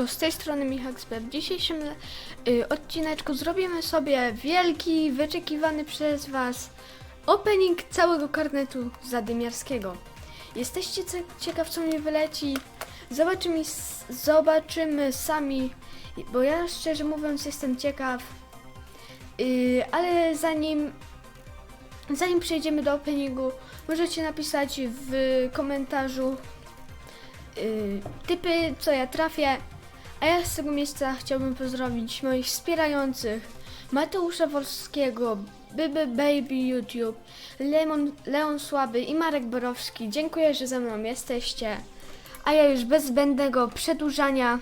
Siemaneczko, z tej strony Michaksper. W dzisiejszym y, odcineczku zrobimy sobie wielki, wyczekiwany przez Was opening całego karnetu zadymiarskiego. Jesteście ciekaw, co mnie wyleci? Zobaczymy, zobaczymy sami, bo ja szczerze mówiąc jestem ciekaw. Y, ale zanim, zanim przejdziemy do openingu, możecie napisać w komentarzu y, typy, co ja trafię. A ja z tego miejsca chciałbym pozdrowić moich wspierających Mateusza Wolskiego, Byby Baby YouTube, Lemon, Leon Słaby i Marek Borowski. Dziękuję, że ze mną jesteście. A ja już bez zbędnego przedłużania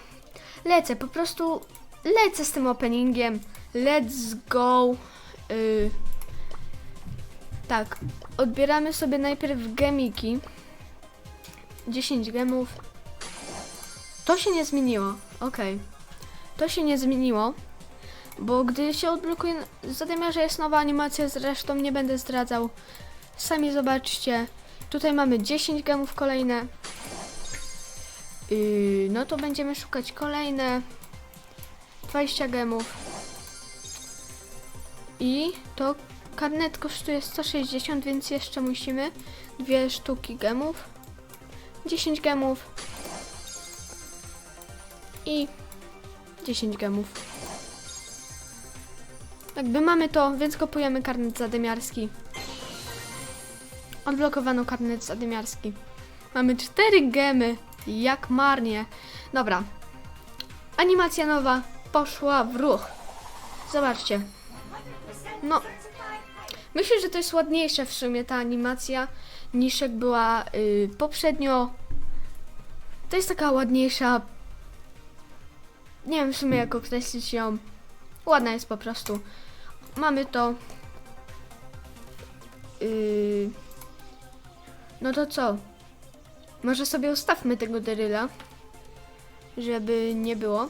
lecę, po prostu lecę z tym openingiem. Let's go. Y, tak, odbieramy sobie najpierw gemiki. 10 gemów. To się nie zmieniło. Okej. To się nie zmieniło. Bo gdy się odblokuje. Zatem, że jest nowa animacja, zresztą nie będę zdradzał. Sami zobaczcie. Tutaj mamy 10 gemów kolejne. Yy, no to będziemy szukać kolejne 20 gemów. I to karnet kosztuje 160, więc jeszcze musimy dwie sztuki gemów. 10 gemów i 10 gemów. Jakby mamy to, więc kupujemy karnet zadymiarski. Odblokowano karnet zadymiarski. Mamy 4 gemy, jak marnie. Dobra. Animacja nowa poszła w ruch. Zobaczcie. No, myślę, że to jest ładniejsza w sumie ta animacja niż jak była y, poprzednio. To jest taka ładniejsza. Nie wiem w sumie jak określić ją. Ładna jest po prostu. Mamy to. Yy, no to co? Może sobie ustawmy tego Daryla, żeby nie było.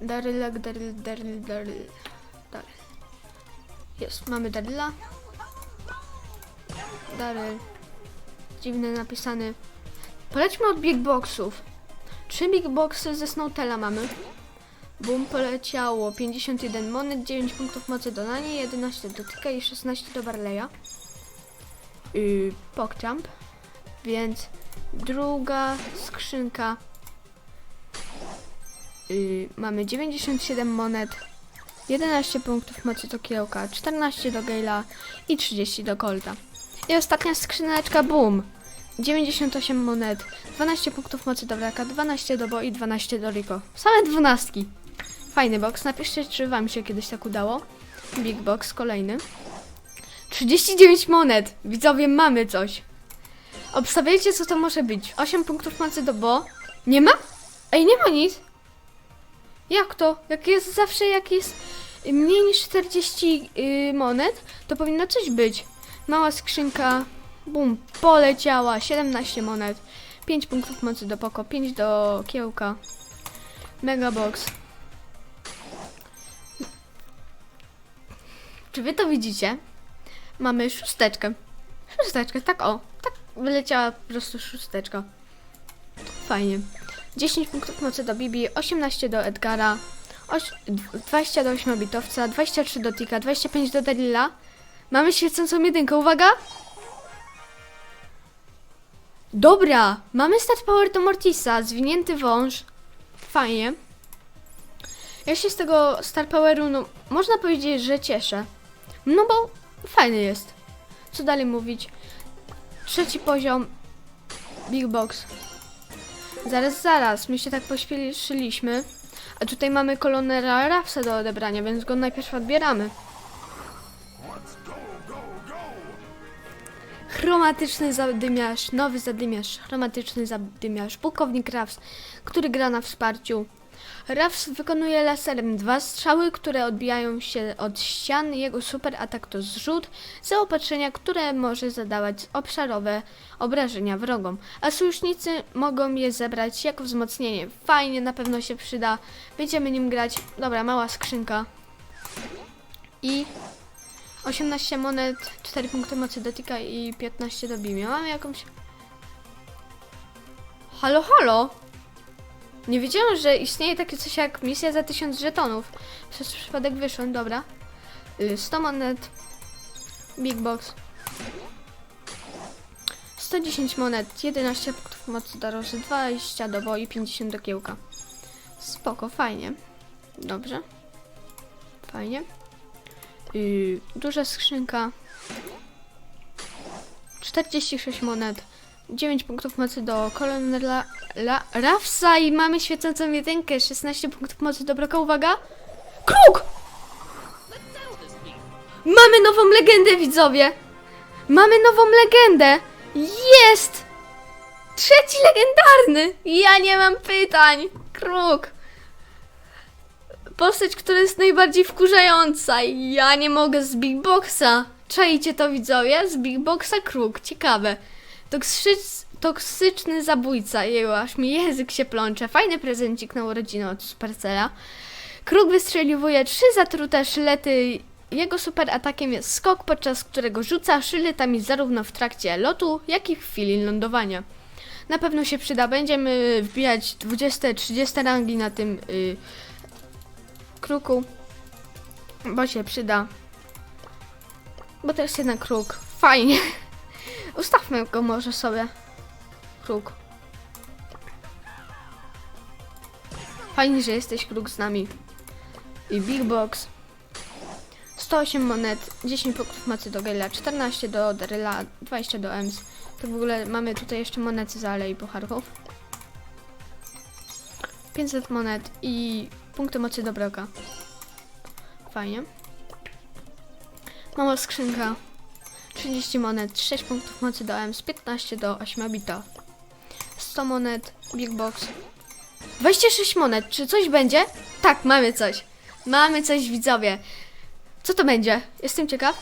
Darylak, Daryl, Daryl, Daryl, Daryl. Jest, mamy Daryla. Daryl. Dziwny napisany. Polećmy od big boxów. Trzy big boxy ze Snowtella mamy. Boom poleciało 51 monet, 9 punktów mocy do Nani, 11 do Tika i 16 do Barleya. Yy, Pogchamp. Więc druga skrzynka. Yy, mamy 97 monet, 11 punktów mocy do Kiełka, 14 do Gale'a i 30 do Colta. I ostatnia skrzyneczka, boom! 98 monet, 12 punktów mocy do Braka, 12 do Bo i 12 do Rico. Same dwunastki. Fajny box. Napiszcie, czy wam się kiedyś tak udało. Big box kolejny. 39 monet. Widzowie, mamy coś. Obstawiajcie, co to może być. 8 punktów mocy do Bo. Nie ma? Ej, nie ma nic. Jak to? Jak jest zawsze, jak jest mniej niż 40 yy, monet, to powinno coś być. Mała skrzynka, bum, poleciała, 17 monet, 5 punktów mocy do Poko, 5 do Kiełka, Megabox. Czy wy to widzicie? Mamy szósteczkę. Szósteczkę, tak o, tak wyleciała po prostu szósteczka. Fajnie. 10 punktów mocy do Bibi, 18 do Edgara, oś- 20 do 8-bitowca, 23 do Tika, 25 do Dalila. Mamy świecącą jedynkę, uwaga! Dobra, mamy Star Power do Mortisa, zwinięty wąż. Fajnie. Ja się z tego Star Poweru, no, można powiedzieć, że cieszę. No bo fajny jest. Co dalej mówić? Trzeci poziom. Big Box. Zaraz, zaraz, my się tak pośpieszyliśmy. A tutaj mamy kolonera Rafsa do odebrania, więc go najpierw odbieramy. Chromatyczny zadymiarz, nowy zadymiarz, chromatyczny zadymiarz, pułkownik Rafs, który gra na wsparciu. Rafs wykonuje laserem dwa strzały, które odbijają się od ścian. Jego super atak to zrzut, zaopatrzenia, które może zadawać obszarowe obrażenia wrogom, a sojusznicy mogą je zebrać jako wzmocnienie. Fajnie, na pewno się przyda. Będziemy nim grać. Dobra, mała skrzynka. I 18 monet, 4 punkty mocy do Tika i 15 do Bimia. Mamy jakąś... Halo, halo? Nie wiedziałam, że istnieje takie coś jak misja za 1000 żetonów. Przez przypadek wyszłem, dobra. Y, 100 monet. Big Box. 110 monet, 11 punktów mocy do roży, 20 do boi, 50 do kiełka. Spoko, fajnie. Dobrze. Fajnie. Yy, duża skrzynka. 46 monet. 9 punktów mocy do kolonela la, Rafsa i mamy świecącą jedynkę. 16 punktów mocy do broka. Uwaga! Kruk! Mamy nową legendę, widzowie! Mamy nową legendę! Jest! Trzeci legendarny! Ja nie mam pytań! Kruk! Postać, która jest najbardziej wkurzająca. Ja nie mogę z Big Boxa. Czajcie to widzowie? Z Big Boxa kruk. Ciekawe. Toksycz, toksyczny zabójca. Jego aż mi język się plącze. Fajny prezencik na urodziny od Supercella. Kruk wystrzeliwuje trzy zatrute szylety. Jego super atakiem jest skok, podczas którego rzuca szyletami zarówno w trakcie lotu, jak i w chwili lądowania. Na pewno się przyda. Będziemy wbijać 20-30 rangi na tym y, kruku, bo się przyda. Bo to jest jednak kruk. Fajnie. Ustawmy go może sobie. Kruk. Fajnie, że jesteś kruk z nami. I Big Box. 108 monet, 10 punktów mocy do Gale'a, 14 do Daryla, 20 do Ems. To w ogóle mamy tutaj jeszcze monety za Alei Pucharków. 500 monet i punkty mocy do Broka. Fajnie. Mała skrzynka. 30 monet, 6 punktów mocy do Ems, 15 do 8 bita. 100 monet, Big Box. 26 monet, czy coś będzie? Tak, mamy coś. Mamy coś, widzowie. Co to będzie? Jestem ciekaw.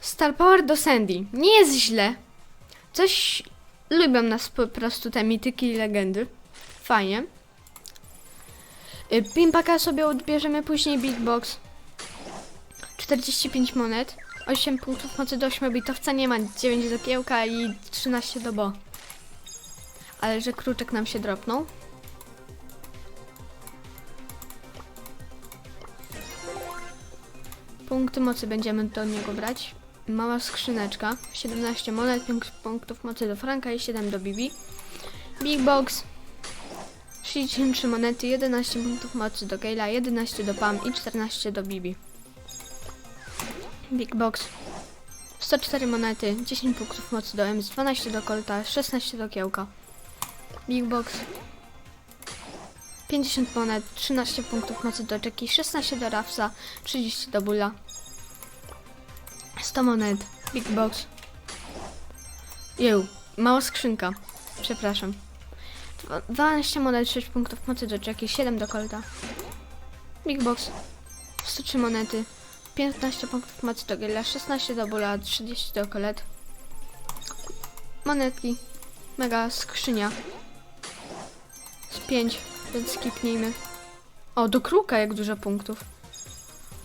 Star Power do Sandy. Nie jest źle. Coś lubią nas po prostu te mityki i legendy. Fajnie. Y, Pimpaka sobie odbierzemy później Big Box. 45 monet. 8 punktów mocy do 8 bitowca nie ma. 9 do kiełka i 13 do bo. Ale że kruczek nam się dropnął. Punkty mocy będziemy do niego brać. Mała skrzyneczka. 17 monet, 5 punktów mocy do Franka i 7 do Bibi. Big Box. 63 monety, 11 punktów mocy do Gale'a, 11 do Pam i 14 do Bibi. Big Box. 104 monety, 10 punktów mocy do Ems, 12 do Colta, 16 do Kiełka. Big Box. 50 monet, 13 punktów mocy do Jackie, 16 do Rafsa, 30 do Bulla. 100 monet, Big Box. Jeł, mała skrzynka. Przepraszam. Dwa- 12 monet, 6 punktów mocy do Jackie, 7 do Colta. Big Box. 103 monety, 15 punktów mocy do Gila, 16 do Bulla, 30 do Colette. Monetki. Mega skrzynia. Z 5, więc skipnijmy. O, do kruka jak dużo punktów.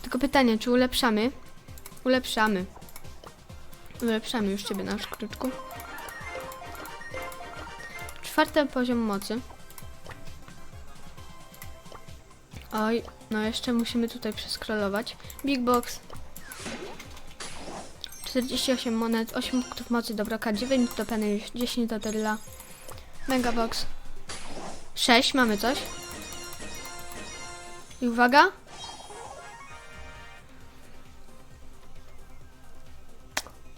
Tylko pytanie, czy ulepszamy? Ulepszamy. Ulepszamy już ciebie nasz kruczku. Czwarty poziom mocy. Oj, no jeszcze musimy tutaj przeskrolować. Big Box. 48 monet, 8 punktów mocy do broka, 9 do penny, 10 do Terla. Mega Box. 6, mamy coś. I uwaga.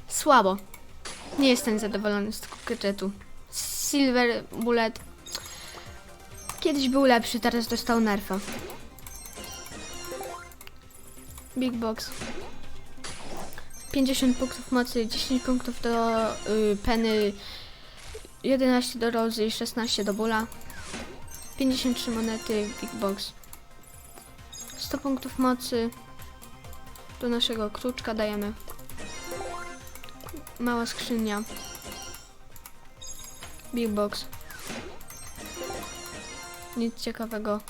Słabo. Nie jestem zadowolony z gadżetu. Silver Bullet. Kiedyś był lepszy, teraz dostał nerfa. Big Box. 50 punktów mocy, 10 punktów do y, Penny, 11 do Rozy i 16 do Bula. 53 monety, Big Box. 100 punktów mocy do naszego kruczka dajemy. Mała skrzynia. Big Box. Nic ciekawego.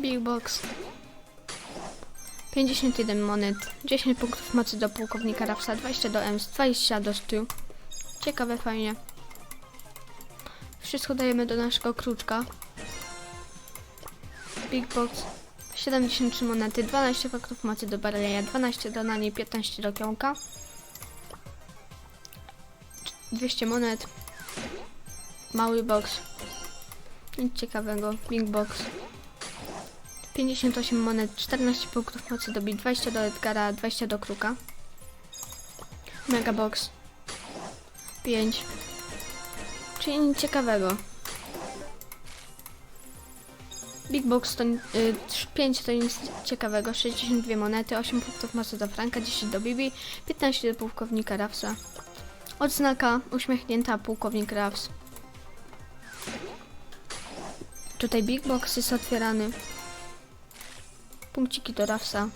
Big Box. 51 monet, 10 punktów mocy do pułkownika Rafsa, 20 do Ems, 20 do Stu. Ciekawe, fajnie. Wszystko dajemy do naszego kruczka. Big Box. 73 monety, 12 punktów mocy do Barleya, 12 do Nani, 15 do Kionka. 200 monet. Mały box. Nic ciekawego. Big box. 58 monet, 14 punktów mocy do Bit, 20 do Edgara, 20 do Kruka. Mega box. 5. Czyli nic ciekawego. Big Box to y, 5 to nic ciekawego, 62 monety, 8 punktów mocy do Franka, 10 do Bibi, 15 do pułkownika Rafsa. Odznaka uśmiechnięta pułkownik Rafs. Tutaj Big Box jest otwierany. Punkciki do Rafsa.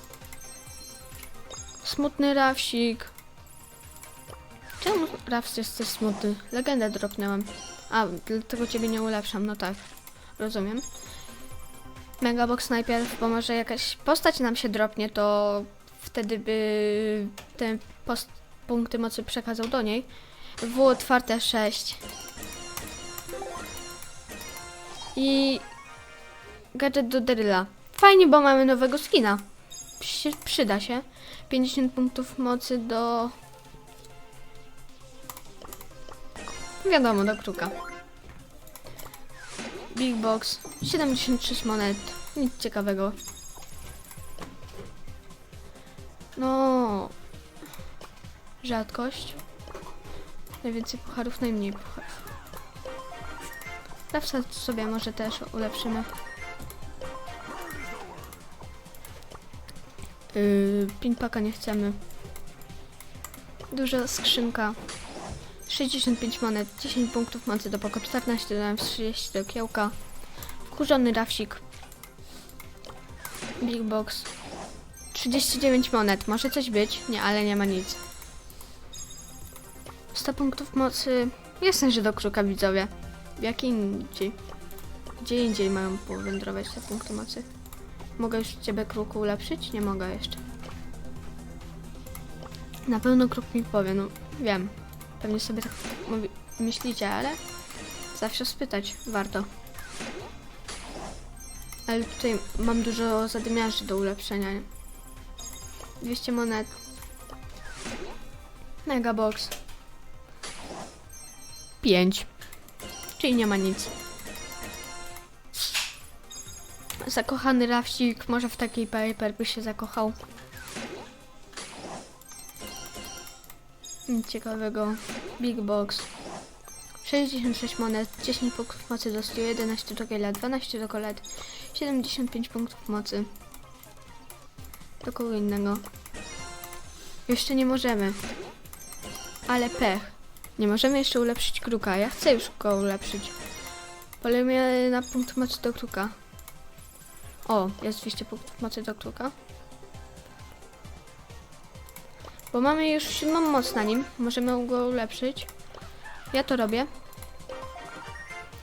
Smutny Rafsik. Czemu Rafs jest też smutny? Legendę dropnęłam. A, dlatego ciebie nie ulepszam, no tak. Rozumiem. Megabox najpierw, bo może jakaś postać nam się dropnie, to wtedy by te punkty mocy przekazał do niej. W otwarte 6. I gadżet do Deryla. Fajnie, bo mamy nowego skina. Przy, przyda się. 50 punktów mocy do... Wiadomo, do kruka. Big Box. 76 monet. Nic ciekawego. No... Rzadkość. Najwięcej pucharów, najmniej pucharów. Zawsze sobie może też ulepszymy. Yy, pinpaka nie chcemy. Duża skrzynka. 65 monet, 10 punktów mocy do poko, 14 dodałem 30 do kiełka. Wkurzony rafsik. Big box. 39 monet, może coś być? Nie, ale nie ma nic. 100 punktów mocy. Jestem, że do kruka widzowie. Jak indziej. Gdzie indziej mają powędrować te punkty mocy? Mogę już ciebie kruku ulepszyć? Nie mogę jeszcze. Na pewno kruk mi powie, no wiem. Pewnie sobie tak myślicie, ale zawsze spytać warto. Ale tutaj mam dużo zadymiarzy do ulepszenia. nie? 200 monet. Mega box. 5. Czyli nie ma nic. Zakochany Rafsik, może w takiej paper by się zakochał. Nic ciekawego. Big Box. 66 monet, 10 punktów mocy do Stu, 11 do Gela, 12 do Colette, 75 punktów mocy. Do kogo innego. Jeszcze nie możemy. Ale pech. Nie możemy jeszcze ulepszyć kruka. Ja chcę już go ulepszyć. Polemy na punkt mocy do kruka. O, jest 200 punktów mocy do kruka. Bo mamy już siódmą moc na nim. Możemy go ulepszyć. Ja to robię.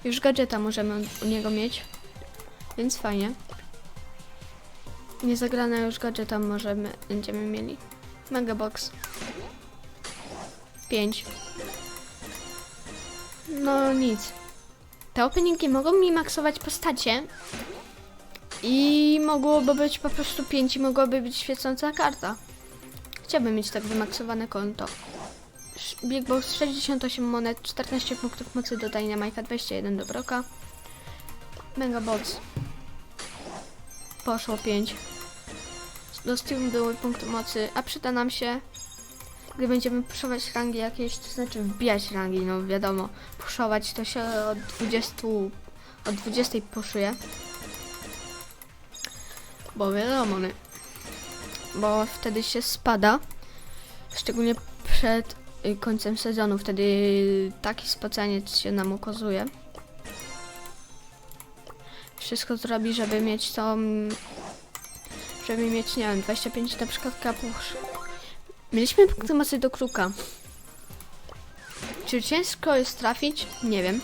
Już gadżeta możemy u niego mieć. Więc fajnie. Niezagrane już gadżeta możemy, będziemy mieli. Mega box. 5. No nic. Te openingi mogą mi maksować postacie. I mogłoby być po prostu 5 i mogłaby być świecąca karta. Chciałbym mieć tak wymaksowane konto. Big Box 68 monet, 14 punktów mocy do Dynamite'a, 21 do Broka. Mega Box. Poszło 5. Do Steam były punkty mocy, a przyda nam się, gdy będziemy puszować rangi jakieś, to znaczy wbijać rangi, no wiadomo. Puszować to się od 20, od 20 puszuje. Bo wiadomo, nie? Bo wtedy się spada. Szczególnie przed y, końcem sezonu, wtedy taki spoceniec się nam ukazuje. Wszystko zrobi, żeby mieć tą... Żeby mieć, nie wiem, 25 na przykład kapusz. Mieliśmy punkty mocy do kruka. Czy ciężko jest trafić? Nie wiem.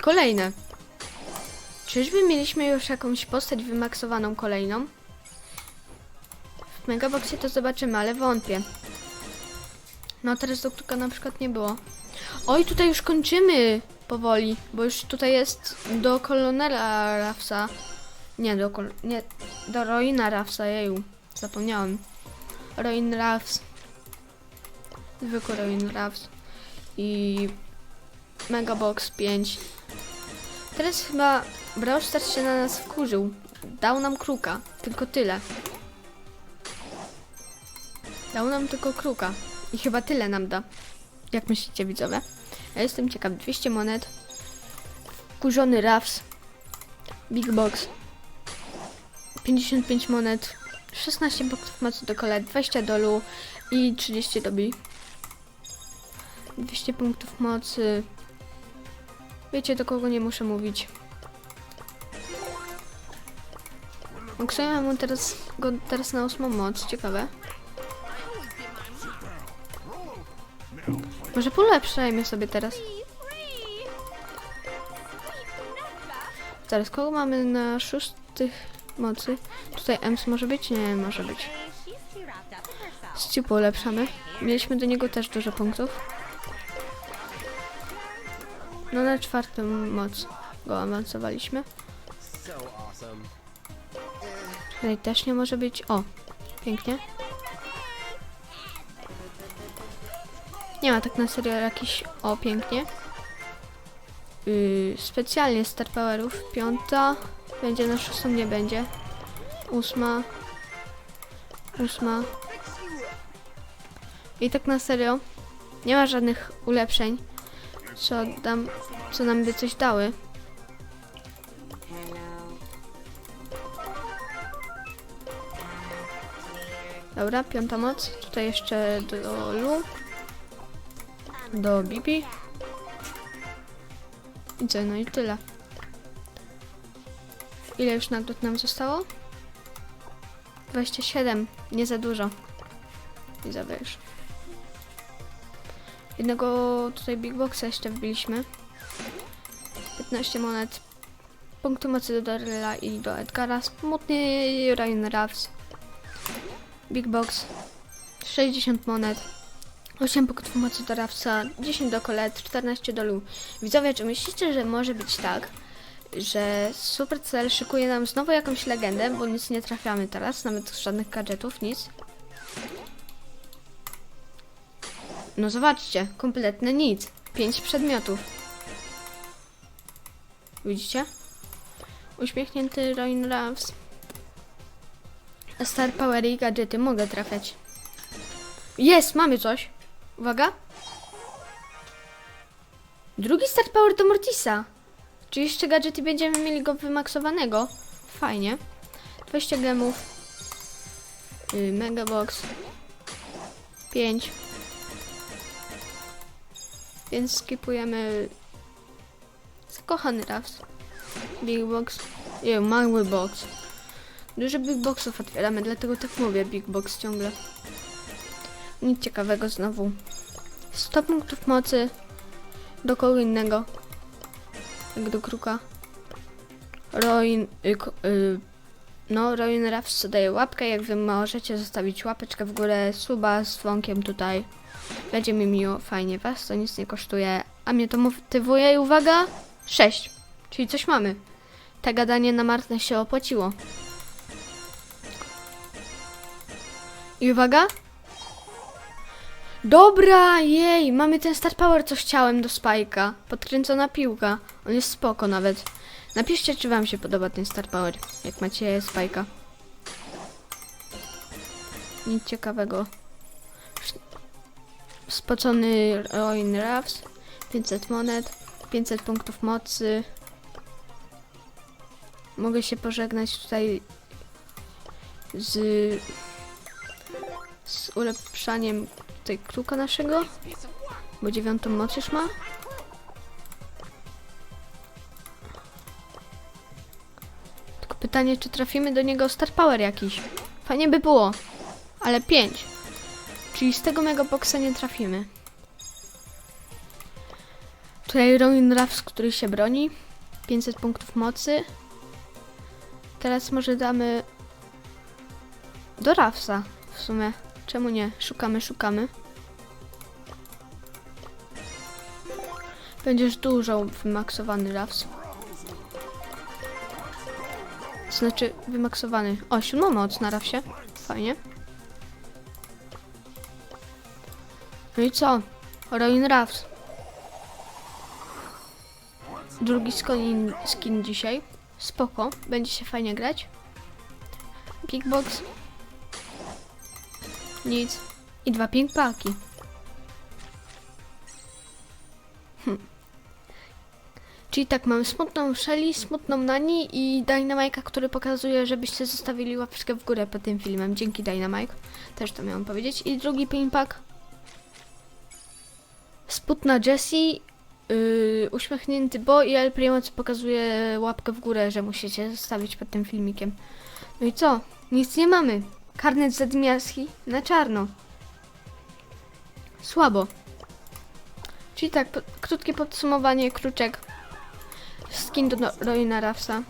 Kolejne. Czyżby mieliśmy już jakąś postać wymaksowaną kolejną? Megaboxie to zobaczymy, ale wątpię. No teraz do Kruka na przykład nie było. Oj, tutaj już kończymy powoli, bo już tutaj jest do kolonela Rafsa. Nie, do kol... nie, do Roina Rafsa, jeju, zapomniałem. Roin Rafs. Zwykły Roin Rafs. I Megabox 5. Teraz chyba Brawl Stars się na nas wkurzył. Dał nam kruka, tylko tyle. Dał nam tylko kruka. I chyba tyle nam da. Jak myślicie widzowie? Ja jestem ciekaw. 200 monet. Wkurzony Rafs. Big Box. 55 monet. 16 punktów mocy do kolet. 20 do Lu. I 30 do Bi. 200 punktów mocy. Wiecie do kogo nie muszę mówić. Maksujemy mu teraz, go teraz na ósmą moc. Ciekawe. Może polepszajmy sobie teraz. Teraz kogo mamy na szóstych mocy? Tutaj Ems może być? Nie, może być. Stu polepszamy. Mieliśmy do niego też dużo punktów. No na czwartą moc go awansowaliśmy. Tutaj też nie może być. O, pięknie. Nie ma tak na serio jakiś. O, pięknie. Yy, specjalnie Star Powerów. Piąta. Będzie na szóstą, nie będzie. Ósma. Ósma. I tak na serio. Nie ma żadnych ulepszeń. Co dam. Co nam by coś dały. Dobra, piąta moc. Tutaj jeszcze do Lu. Do Bibi. I co, no i tyle. Ile już nagród nam zostało? 27. Nie za dużo. I za już. Jednego tutaj Big Boxa jeszcze wbiliśmy. 15 monet. Punktu mocy do Daryla i do Edgara. Smutny Ryan Ruffs. Big Box 60 monet 8 punktów mocy do Rafsa 10 do Colette 14 do Lu Widzowie, czy myślicie, że może być tak że Supercell szykuje nam znowu jakąś legendę, bo nic nie trafiamy teraz, nawet żadnych gadżetów, nic No zobaczcie, kompletne nic 5 przedmiotów Widzicie? Uśmiechnięty Roin Ruffs Star Power i gadżety mogę trafiać. Jest, mamy coś. Uwaga. Drugi Star Power do Mortisa. Czy jeszcze gadżety będziemy mieli go wymaksowanego? Fajnie. 20 gemów. Yy, Megabox. 5. Więc skipujemy zakochany Rafs. Big Box. Nie, mały box. Dużo big boxów otwieramy, dlatego tak mówię big box ciągle. Nic ciekawego znowu. 100 punktów mocy do kogo innego. Jak do kruka. Roin. Y, y, no, Roin Raffs daje łapkę. Jak wy możecie zostawić łapeczkę w górę, suba z dzwonkiem tutaj. Będzie mi miło, fajnie. Was to nic nie kosztuje. A mnie to motywuje i uwaga! 6. Czyli coś mamy. Te gadanie na marne się opłaciło. I uwaga. Dobra, jej, mamy ten Star Power, co chciałem do Spajka. Podkręcona piłka. On jest spoko nawet. Napiszcie, czy wam się podoba ten Star Power, jak macie Spajka. Nic ciekawego. Spocony Roin Ruffs. 500 monet. 500 punktów mocy. Mogę się pożegnać tutaj z z ulepszaniem tej kruka naszego, bo dziewiątą moc już ma. Tylko pytanie, czy trafimy do niego Star Power jakiś. Fajnie by było, ale 5. Czyli z tego megaboxa nie trafimy. Tutaj Ronin Ruffs, który się broni. 500 punktów mocy. Teraz może damy do Rafsa. w sumie. Czemu nie? Szukamy, szukamy. Będziesz dużo wymaksowany Raps. Znaczy, wymaksowany. O, siódma moc na Rapsie. Fajnie. No i co? Roin Raps. Drugi skin, skin dzisiaj. Spoko. Będzie się fajnie grać. Kickbox. Nic. I dwa ping-paki. Hm. Czyli tak, mamy smutną Shelly, smutną Nani i Dynamike'a, który pokazuje, żebyście zostawili łapeczkę w górę pod tym filmem. Dzięki Dynamike. Też to miałam powiedzieć. I drugi ping-pak. Sputna Jessie, yy, uśmiechnięty Bo i El Primo, pokazuje łapkę w górę, że musicie zostawić pod tym filmikiem. No i co? Nic nie mamy. Karnet zadmiarski na czarno. Słabo. Czyli tak, po, krótkie podsumowanie, kruczek. Skin do Roina Rafsa.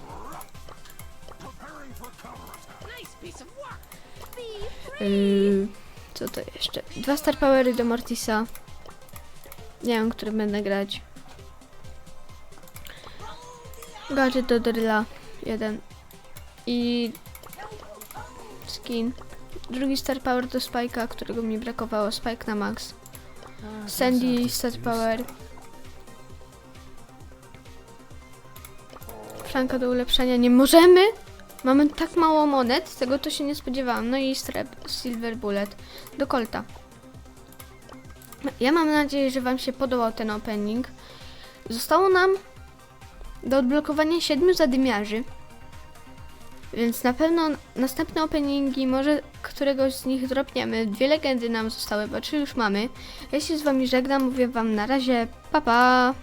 Yy, co to jeszcze? Dwa Star Powery do Mortisa. Nie wiem, który będę grać. Gadżet do Dryla. Jeden. I skin. Drugi Star Power do Spike'a, którego mi brakowało. Spike na max. Sandy Star Power. Franka do ulepszania nie możemy. Mamy tak mało monet, tego to się nie spodziewałam. No i strep, Silver Bullet do Colta. Ja mam nadzieję, że Wam się podobał ten opening. Zostało nam do odblokowania siedmiu zadymiarzy. Więc na pewno następne openingi, może któregoś z nich dropniemy. Dwie legendy nam zostały, bo trzy już mamy. Ja się z Wami żegnam, mówię Wam na razie, pa pa!